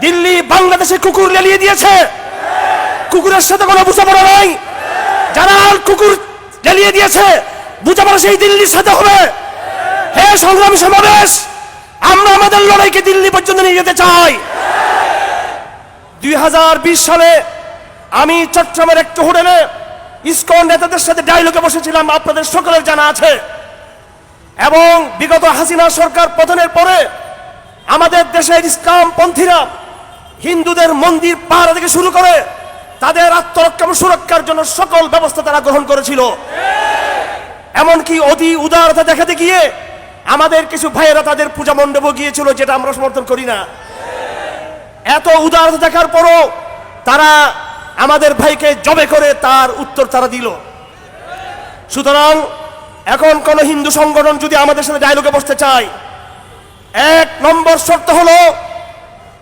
দিল্লি বাংলাদেশে কুকুর লেলিয়ে দিয়েছে। কুকুরের সাথে কোনো বোঝাপড়া নাই। যারা কুকুর লেলিয়ে দিয়েছে। বোঝাপড়া সেই দিল্লির সাথে হবে। হে সংগ্রামী সমাবেশ, আমরা আমাদের লড়াইকে দিল্লি পর্যন্ত নিয়ে যেতে চাই। দুই হাজার বিশ সালে আমি চট্টগ্রামের একটি হোটেলে ইসকন নেতাদের সাথে ডায়লগে বসেছিলাম। আপনাদের সকলের জানা আছে। এবং বিগত হাসিনা সরকার পতনের পরে আমাদের দেশের ইসলাম পন্থীরা হিন্দুদের মন্দির পাহারা থেকে শুরু করে তাদের আত্মরক্ষা এবং সুরক্ষার জন্য সকল ব্যবস্থা তারা গ্রহণ করেছিল। এমনকি অতি উদারতা দেখাতে গিয়ে আমাদের কিছু ভাইয়েরা তাদের পূজা মণ্ডপে গিয়েছিল যেটা আমরা সমর্থন করি না। এত উদারতা দেখার পরও তারা আমাদের ভাইকে জবে করে তার উত্তর তারা দিল। সুতরাং এখন কোন হিন্দু সংগঠন যদি আমাদের সাথে ডায়লগে বসতে চায়, এক নম্বর শর্ত হলো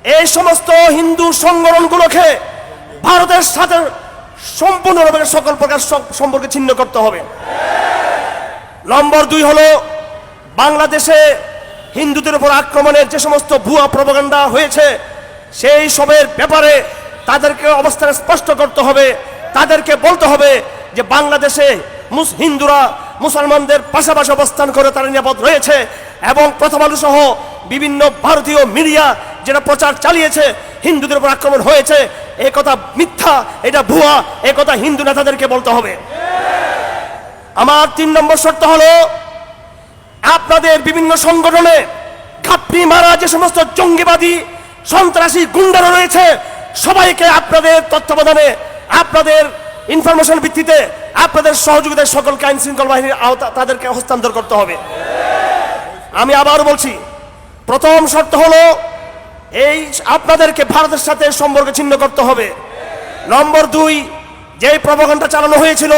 এই সমস্ত হিন্দু সংগঠনগুলোকে ভারতের সাথে সম্পূর্ণভাবে সকল প্রকার সম্পর্কে ছিন্ন করতে হবে। নম্বর দুই হলো, বাংলাদেশে হিন্দুদের উপর আক্রমণের যে সমস্ত ভুয়া প্রপাগান্ডা হয়েছে, সেই সবের ব্যাপারে তাদেরকে অবস্থান স্পষ্ট করতে হবে। তাদেরকে বলতে হবে যে, বাংলাদেশে হিন্দুরা মুসলমানদের পাশাপাশি অবস্থান করে তারা নিরাপদ রয়েছে। এবং প্রথম আলো সহ বিভিন্ন ভারতীয় মিডিয়া যেটা প্রচার চালিয়েছে, হিন্দুদের উপর আক্রমণ হয়েছে, এ কথা মিথ্যা, এটা ভুয়া, এ কথা হিন্দু নেতাদেরকে বলতে হবে। আমার তিন নম্বর শর্ত হলো, আপনাদের বিভিন্ন সংগঠনে ঘাপটি মারা যে সমস্ত জঙ্গিবাদী, সন্ত্রাসী গুন্ডারা রয়েছে, সবাইকে আপনাদের তত্ত্বাবধানে, আপনাদের ইনফরমেশন ভিত্তিতে আপনাদের সহযোগিতায় সকলকে আইন শৃঙ্খলা বাহিনীর তাদেরকে হস্তান্তর করতে হবে। আমি আবার বলছি, প্রথম শর্ত হলো এই আপনাদেরকে ভারতের সাথে সম্পর্ক ছিন্ন করতে হবে। নম্বর দুই যে প্রভাকাণ্ডা চালানো হয়েছিল,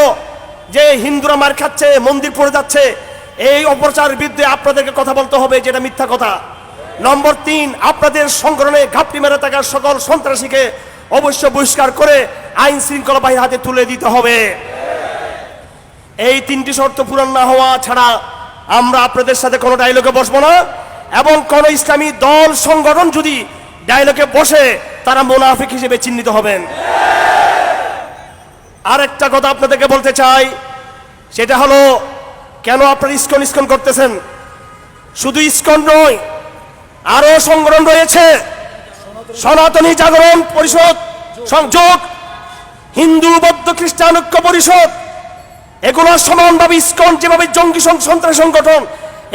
যে হিন্দুরা মার খাচ্ছে, মন্দির পড়ে যাচ্ছে, এই অপপ্রচার বিরুদ্ধে আপনাদেরকে কথা বলতে হবে যেটা মিথ্যা কথা। নম্বর তিন, আপনাদের সংগঠনে ঘাপটি মেরে থাকা সকল সন্ত্রাসীকে অবশ্য বহিষ্কার করে আইন শৃঙ্খলা বাহিনীর হাতে তুলে দিতে হবে। এই তিনটি শর্ত পূরণ না হওয়া ছাড়া আমরা আপনাদের সাথে কোনো ডায়লগে বসবো না। এবং কোন ইসলামী দল, সংগঠন যদি ডায়লগে বসে, তারা মোনাফিক হিসেবে চিহ্নিত হবেন। আরেকটা কথা আপনাদেরকে বলতে চাই, সেটা হলো, কেন আপনারা ইস্কন ইস্কন করতেছেন? শুধু ইস্কন নয়, আরও সংগঠন রয়েছে। সনাতনী জাগরণ পরিষদ সংযোগ হিন্দু বৌদ্ধ খ্রিস্টান ঐক্য পরিষদ এগুলো সমানভাবে ইস্কন যেভাবে জঙ্গি সন্ত্রাসী সংগঠন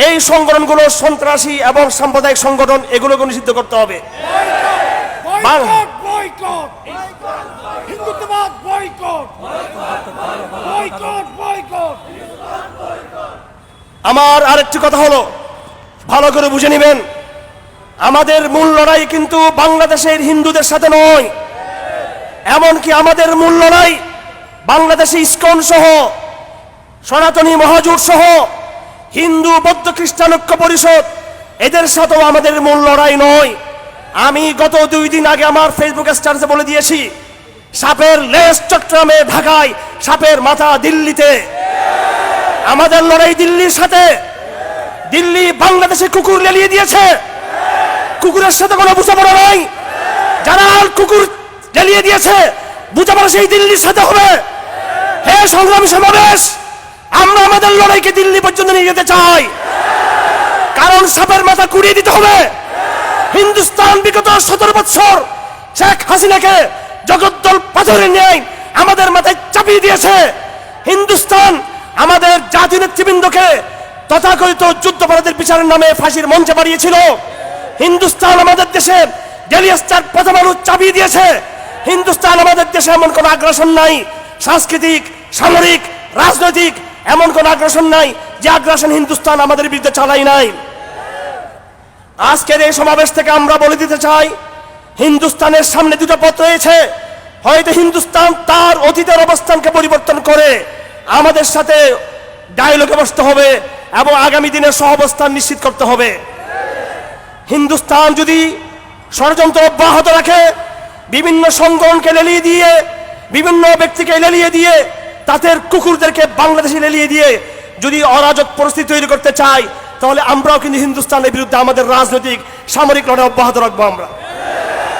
এই সংগঠনগুলো সন্ত্রাসী এবং সাম্প্রদায়িক সংগঠন এগুলোকে নিষিদ্ধ করতে হবে। আমার আরেকটি কথা হলো ভালো করে বুঝে নেবেন আমাদের মূল লড়াই কিন্তু বাংলাদেশের হিন্দুদের সাথে নয়। এমনকি আমাদের মূল লড়াই বাংলাদেশে ইস্কন সহ, সনাতনী মহাজোট সহ, হিন্দু বৌদ্ধ খ্রিস্টান ঐক্য পরিষদ, এদের সাথেও আমাদের মূল লড়াই নয়। আমি গত দুই দিন আগে আমার ফেসবুক স্ট্যাটাসে বলে দিয়েছি, সাপের লেস চট্টগ্রামে ঢাকায়, সাপের মাথা দিল্লিতে। আমাদের লড়াই দিল্লির সাথে, দিল্লি বাংলাদেশে কুকুর লেলিয়ে দিয়েছে। কুকুরের সাথে কোনো বোঝাপড়া নাই। যারা আর কুকুর জ্বালিয়ে দিয়েছে, বোঝাপড়া সেই দিল্লির সাথে হবে। হে সংগ্রামী সমাবেশ, আমরা আমাদের লড়াইকে দিল্লি পর্যন্ত নিয়ে যেতে চাই। কারণ সাপের মাথা কুড়িয়ে দিতে হবে। হিন্দুস্তান বিগত সতেরো বৎসর শেখ হাসিনাকে জগদ্দল পাথরের ন্যায় আমাদের মাথায় চাপিয়ে দিয়েছে। হিন্দুস্তান আমাদের জাতীয় নেতৃবৃন্দকে তথাকথিত যুদ্ধাপরাধের বিচারের নামে ফাঁসির মঞ্চে বাড়িয়েছিল হিন্দুস্তান আমাদের দেশে ডেলিয়াস্টার প্রথম আলো চাপিয়ে দিয়েছে। হিন্দুস্তান আমাদের দেশে এমন কোনো আগ্রাসন নাই। সাংস্কৃতিক, সামরিক, রাজনৈতিক এমন কোনো আগ্রাসন নাই যে আগ্রাসন হিন্দুস্তান আমাদের বিরুদ্ধে চালাই নাই। আজকের এই সমাবেশ থেকে আমরা বলে দিতে চাই, হিন্দুস্তানের সামনে দুটো পথ রয়েছে। হয়তো হিন্দুস্তান তার অতীতের অবস্থানকে পরিবর্তন করে আমাদের সাথে ডায়লগে বসতে হবে এবং আগামী দিনের সহাবস্থান নিশ্চিত করতে হবে। হিন্দুস্তান যদি ষড়যন্ত্র অব্যাহত রাখে, বিভিন্ন সংগঠনকে লেলিয়ে দিয়ে, বিভিন্ন ব্যক্তিকে লেলিয়ে দিয়ে, তাদের কুকুরদেরকে বাংলাদেশে লেলিয়ে দিয়ে যদি অরাজক পরিস্থিতি তৈরি করতে চায়, তাহলে আমরাও কিন্তু হিন্দুস্তানের বিরুদ্ধে আমাদের রাজনৈতিক, সামরিক লড়াই অব্যাহত রাখব আমরা।